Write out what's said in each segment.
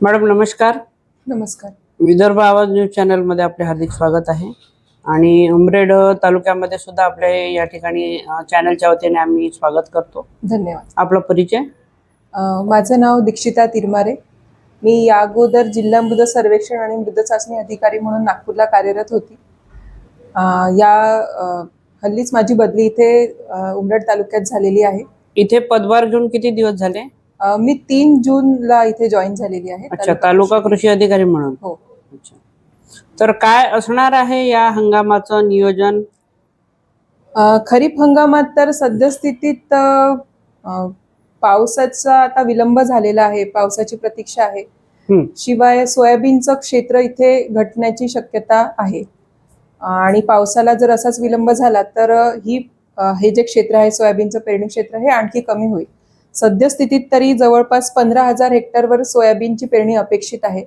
Madam नमस्कार. नमस्कार. विदर्भ आवाज न्यूज चॅनलमध्ये आपले हार्दिक स्वागत आहे. आणि उमरेड तालुक्यामध्ये सुद्धा आपल्या या ठिकाणी चॅनलच्या वतीने आम्ही स्वागत करतो. धन्यवाद. आपला परिचय? माझं नाव दीक्षिता तिरमारे. मी या अगोदर जिल्हा मृद सर्वेक्षण आणि मृद चाचणी अधिकारी म्हणून नागपूरला कार्यरत होती. या हल्लीच माझी बदली इथे उमरेड तालुक्यात झालेली आहे. इथे पदभार घेऊन किती दिवस झाले? मी तीन जूनला इथे जॉईन झालेली आहे. अच्छा तालुका कृषी अधिकारी म्हणून? हो. अच्छा. तर काय असणार आहे या हंगामाचं नियोजन? खरीप हंगामात तर सद्यस्थितीत पावसाचा आता विलंब झालेला आहे पावसाची प्रतीक्षा आहे. हम्म. शिवाय सोयाबीनचं क्षेत्र इथे घटण्याची शक्यता आहे. आणि पावसाला जर असाच विलंब झाला तर ही हे जे क्षेत्र आहे सोयाबीनचं पेरणी क्षेत्र हे आणखी कमी होईल. सद्यस्थितीत तरी जवळपास पंधरा हजार हेक्टरवर सोयाबीनची पेरणी अपेक्षित आहे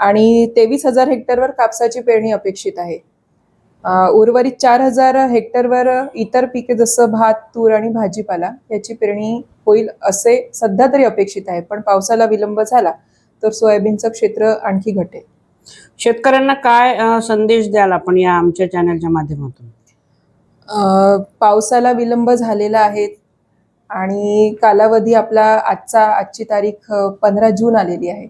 आणि तेवीस हजार हेक्टरवर कापसाची पेरणी अपेक्षित आहे. उर्वरित चार हजार हेक्टरवर इतर पिके जसं भात तूर आणि भाजीपाला याची पेरणी होईल असे सध्या तरी अपेक्षित आहे. पण पावसाला विलंब झाला तर सोयाबीनचं क्षेत्र आणखी घटेल. शेतकऱ्यांना काय संदेश द्याल आपण या आमच्या चॅनलच्या माध्यमातून? पावसाला विलंब झालेला आहे. आणि कालावधी आपला आजचा आजची तारीख पंधरा जून आलेली आहे.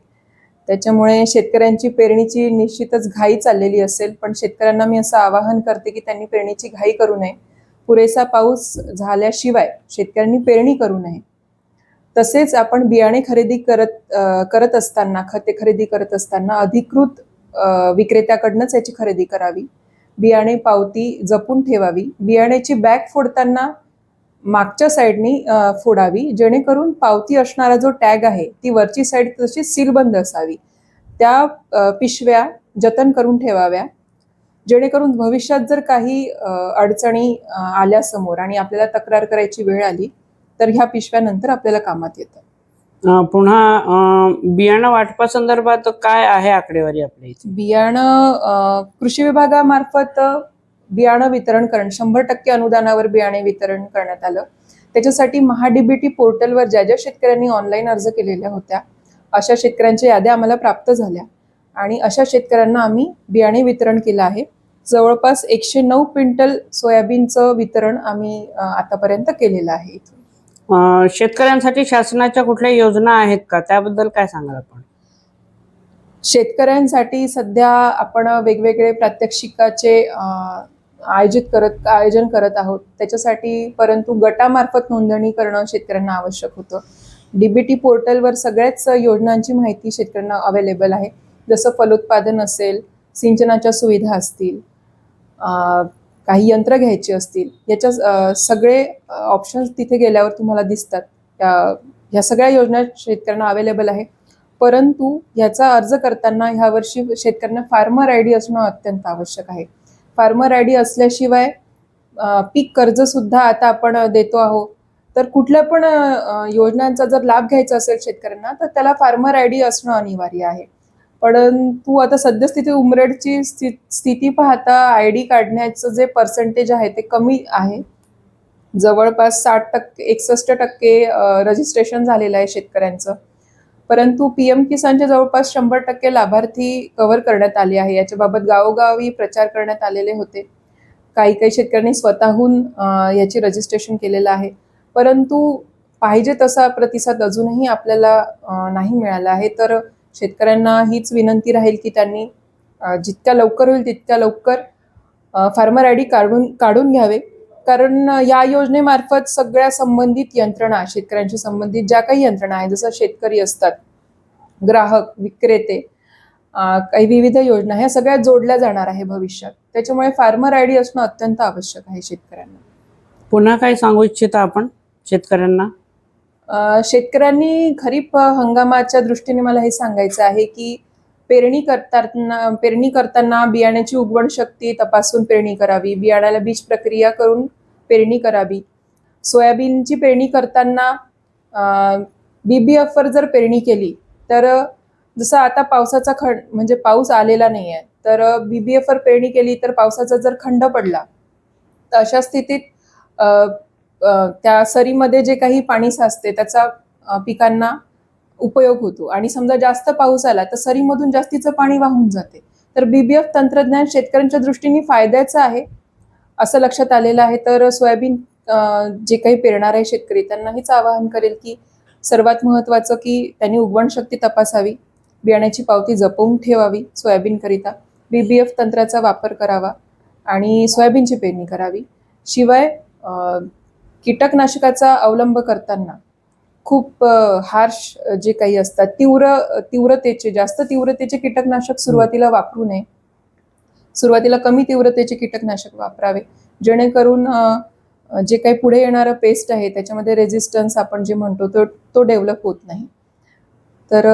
त्याच्यामुळे शेतकऱ्यांची पेरणीची निश्चितच घाई चाललेली असेल पण शेतकऱ्यांना मी असं आवाहन करते की त्यांनी पेरणीची घाई करू नये. पुरेसा पाऊस झाल्याशिवाय शेतकऱ्यांनी पेरणी करू नये. तसेच आपण बियाणे खरेदी करत करत असताना खते खरेदी करत असताना अधिकृत विक्रेत्याकडनंच याची खरेदी करावी. बियाणे पावती जपून ठेवावी. बियाण्याची बॅग फोडताना मागच्या साईडनी फोडावी जेणेकरून पावती असणारा जो टॅग आहे ती वरची साईड तशी सीलबंद असावी. त्या पिशव्या जतन करून ठेवाव्या. जेणेकरून भविष्यात जर काही अडचणी आल्या समोर आणि आपल्याला तक्रार करायची वेळ आली तर ह्या पिशव्या नंतर आपल्याला कामात येतात. अ, पुन्हा बियाणं वाटपासंदर्भात काय आहे आकडेवारी आपल्या इथे? बियाणं कृषी विभागामार्फत बियाणं वितरण करणं शंभर टक्के अनुदानावर बियाणे वितरण करण्यात आलं. त्याच्यासाठी महाडीबीटी पोर्टलवर ज्या ज्या शेतकऱ्यांनी ऑनलाईन अर्ज केलेल्या होत्या अशा शेतकऱ्यांच्या याद्या आम्हाला प्राप्त झाल्या. आणि अशा शेतकऱ्यांना आम्ही बियाणे वितरण केलं आहे. जवळपास एकशे नऊ क्विंटल सोयाबीनचं वितरण आम्ही आतापर्यंत केलेलं आहे शेतकऱ्यांसाठी शासनाच्या कुठल्या योजना आहेत का? त्याबद्दल काय सांगाल आपण? शेतकऱ्यांसाठी सध्या आपण वेगवेगळे प्रात्यक्षिकाचे आयोजित करत आयोजन करत आहोत. त्याच्यासाठी परंतु गटामार्फत नोंदणी करणं शेतकऱ्यांना आवश्यक होतं. डीबीटी पोर्टलवर सगळ्याच योजनांची माहिती शेतकऱ्यांना अवेलेबल आहे. जसं फलोत्पादन असेल सिंचनाच्या सुविधा असतील काही यंत्र घ्यायची असतील याच्या सगळे ऑप्शन्स तिथे गेल्यावर तुम्हाला दिसतात. ह्या सगळ्या योजना शेतकऱ्यांना अवेलेबल आहे. परंतु ह्याचा अर्ज करताना ह्या वर्षी शेतकऱ्यांना फार्मर आय डी असणं अत्यंत आवश्यक आहे. फार्मर आय डी असल्याशिवाय पीक कर्ज सुद्धा आता आपण देतो आहोत. तर कुठल्या पण योजनांचा जर लाभ घ्यायचा असेल शेतकऱ्यांना तर त्याला फार्मर आय डी असणं अनिवार्य आहे. परंतु आता सद्यस्थिती उमरेडची स्थिती पाहता आय डी काढण्याचं जे पर्सेंटेज आहे ते कमी आहे. जवळपास साठ टक्के एकसष्ट टक्के रजिस्ट्रेशन झालेलं आहे शेतकऱ्यांचं. परंतु पी एम किसानचे जवळपास शंभर टक्के लाभार्थी कव्हर करण्यात आले आहे. याच्याबाबत गावोगावी प्रचार करण्यात आलेले होते. काही काही शेतकऱ्यांनी स्वतःहून याची रजिस्ट्रेशन केलेलं आहे. परंतु पाहिजे तसा प्रतिसाद अजूनही आपल्याला नाही मिळाला आहे. तर शेतकऱ्यांना हीच विनंती राहील की त्यांनी जितक्या लवकर होईल तितक्या लवकर फार्मर आय डी काढून काढून घ्यावे. कारण या योजनेमार्फत सगळ्या संबंधित यंत्रणा शेतकऱ्यांशी संबंधित ज्या काही यंत्रणा आहेत जसं शेतकरी असतात ग्राहक विक्रेते काही विविध योजना ह्या सगळ्या जोडल्या जाणार आहे भविष्यात. त्याच्यामुळे फार्मर आय डी असणं अत्यंत आवश्यक आहे शेतकऱ्यांना. पुन्हा काय सांगू इच्छिता आपण शेतकऱ्यांना? शेतकऱ्यांनी खरीप हंगामाच्या दृष्टीने मला हे सांगायचं आहे की पेरणी करताना पेरणी करताना बियाण्याची उगवण शक्ती तपासून पेरणी करावी. बियाण्याला बीज प्रक्रिया करून पेरणी करावी. सोयाबीनची पेरणी करताना बी बी एफवर जर पेरणी केली तर जसं आता पावसाचा खंड म्हणजे पाऊस आलेला नाही आहे तर बी बी एफवर पेरणी केली तर पावसाचा जर खंड पडला तर अशा स्थितीत त्या सरीमध्ये जे काही पाणी साचते त्याचा पिकांना उपयोग होतो. आणि समजा जास्त पाऊस आला तर सरीमधून जास्तीचं पाणी वाहून जाते. तर बीबीएफ तंत्रज्ञान शेतकऱ्यांच्या दृष्टीने फायद्याचं आहे. असं लक्षात आलेलं आहे. तर सोयाबीन जे काही पेरणार आहे शेतकरी त्यांना हेच आवाहन करेल की सर्वात महत्त्वाचं की त्यांनी उगवण शक्ती तपासावी बियाण्याची पावती जपवून ठेवावी सोयाबीनकरिता. बी बी एफ तंत्राचा वापर करावा आणि सोयाबीनची पेरणी करावी. शिवाय कीटकनाशकाचा अवलंब करताना खूप हार्श जे काही असतात तीव्र तीव्रतेचे जास्त तीव्रतेचे कीटकनाशक सुरुवातीला वापरू नये. सुरुवातीला कमी तीव्रतेचे कीटकनाशक वापरावे. जेणेकरून जे काही पुढे येणारं पेस्ट आहे त्याच्यामध्ये रेझिस्टन्स आपण जे म्हणतो तो तो डेव्हलप होत नाही. तर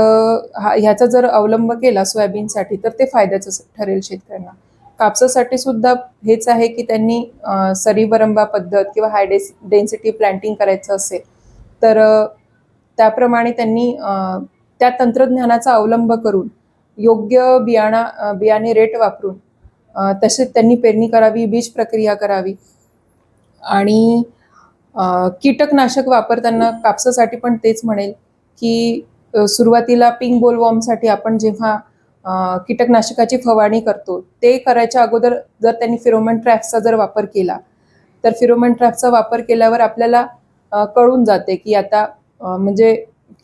हा ह्याचा जर अवलंब केला सोयाबीनसाठी तर ते फायद्याचं ठरेल शेतकऱ्यांना. कापसासाठी सुद्धा हेच आहे की त्यांनी सरीवरंबा पद्धत किंवा हाय डेस डेन्सिटी प्लॅन्टिंग करायचं असेल तर त्याप्रमाणे त्यांनी त्या तंत्रज्ञानाचा अवलंब करून योग्य बियाणा बियाणे रेट वापरून तसेच त्यांनी पेरणी करावी बीज प्रक्रिया करावी. आणि कीटकनाशक वापरताना कापसासाठी पण तेच म्हणेल की सुरुवातीला पिंक बोलवॉर्मसाठी आपण जेव्हा कीटकनाशकाची फवारणी करतो ते करायच्या अगोदर जर त्यांनी फिरोमन ट्रॅपचा जर वापर केला तर फिरोमन ट्रॅपचा वापर केल्यावर आपल्याला कळून जाते की आता म्हणजे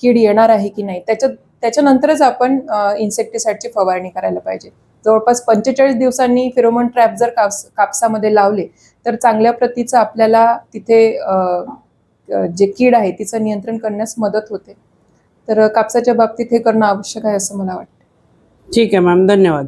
कीड येणार आहे की नाही. त्याच्या त्याच्यानंतरच आपण इन्सेक्टिसाइडची फवारणी करायला पाहिजे. जवळपास पंचेचाळीस दिवसांनी फिरोमन ट्रॅप जर कापस कापसामध्ये लावले तर चांगल्या प्रतीचं आपल्याला तिथे जे कीड आहे तिचं नियंत्रण करण्यास मदत होते. तर कापसाच्या बाबतीत हे करणं आवश्यक आहे असं मला वाटतं. ठीक आहे मॅम. धन्यवाद.